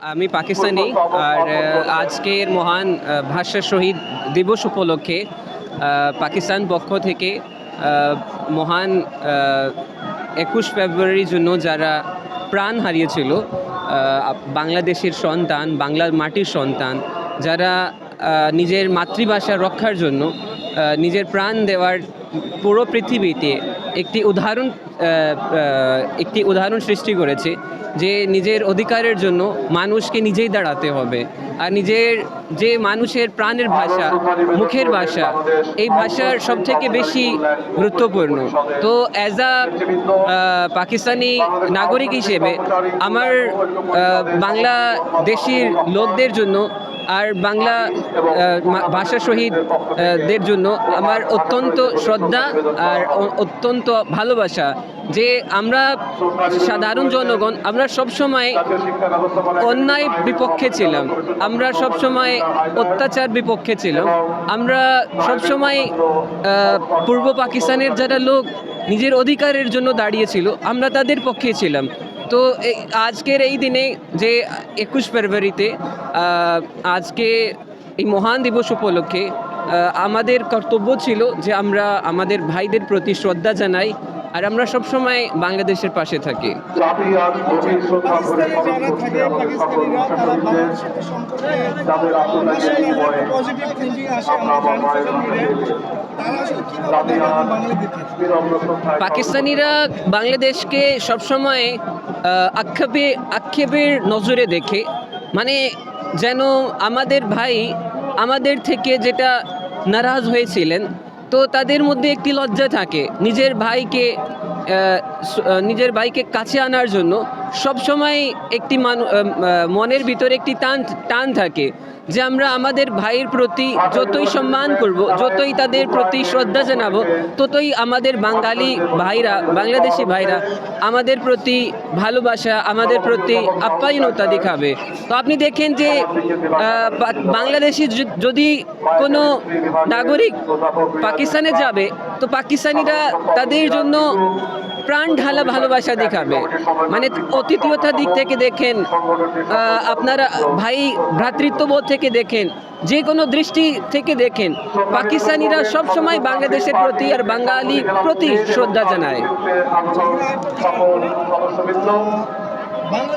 আমি পাকিস্তানি, আর আজকের মহান ভাষা শহীদ দিবস উপলক্ষে পাকিস্তান পক্ষ থেকে মহান একুশ ফেব্রুয়ারির জন্য যারা প্রাণ হারিয়েছিল বাংলাদেশের সন্তান, বাংলার মাটির সন্তান, যারা নিজের মাতৃভাষা রক্ষার জন্য নিজের প্রাণ দেওয়ার পুরো পৃথিবীতে একটি উদাহরণ একটি উদাহরণ সৃষ্টি করেছে যে নিজের অধিকারের জন্য মানুষকে নিজেই দাঁড়াতে হবে। আর নিজের, যে মানুষের প্রাণের ভাষা, মুখের ভাষা, এই ভাষার সব থেকে বেশি গুরুত্বপূর্ণ। তো অ্যাজ আ পাকিস্তানি নাগরিক হিসেবে আমার বাংলাদেশির লোকদের জন্য আর বাংলা ভাষা শহীদ আহ, দের জন্য আমার অত্যন্ত শ্রদ্ধা আর অত্যন্ত ভালোবাসা যে আমরা সাধারণ জনগণ আমরা সবসময় অন্যায় বিপক্ষে ছিলাম। আমরা সবসময় অত্যাচার বিপক্ষে ছিলাম। আমরা সবসময় পূর্ব পাকিস্তানের যারা লোক নিজের অধিকারের জন্য দাঁড়িয়েছিল আমরা তাদের পক্ষে ছিলাম। তো আজকের এই দিনে যে একুশ ফেব্রুয়ারিতে আজকে এই মহান দিবস উপলক্ষে আমাদের কর্তব্য ছিল যে আমরা আমাদের ভাইদের প্রতি শ্রদ্ধা জানাই আর আমরা সবসময় বাংলাদেশের পাশে থাকি। পাকিস্তানিরা বাংলাদেশকে? সবসময় আক্ষেপে আক্ষেপের নজরে দেখে। মানে যেন আমাদের ভাই আমাদের থেকে যেটা নারাজ হয়েছিলেন, তো তাদের মধ্যে একটি লজ্জা থাকে। নিজের ভাইকে নিজের ভাইকে কাছে আনার জন্য সবসময় একটি মানু মনের ভিতরে একটি টান টান থাকে। যে আমরা আমাদের ভাইয়ের প্রতি যতই সম্মান করব, যতই তাদের প্রতি শ্রদ্ধা জানাব, ততই আমাদের বাঙালি ভাইরা, বাংলাদেশি ভাইরা আমাদের প্রতি ভালোবাসা, আমাদের প্রতি আপ্যায়নতা দেখাবে। তো আপনি দেখেন যে বাংলাদেশি যদি কোনো নাগরিক পাকিস্তানে যাবে, তো পাকিস্তানিরা তাদের জন্য প্রাণ ঢালা ভালোবাসা দেখাবে। মানে অতিথিয়তার দিক থেকে দেখেন আপনারা ভাই ভ্রাতৃত্ববোধ থেকে দেখেন, যে কোনো দৃষ্টি থেকে দেখেন, পাকিস্তানিরা সব সময় বাংলাদেশের প্রতি আর বাঙালি প্রতি শ্রদ্ধা জানায়।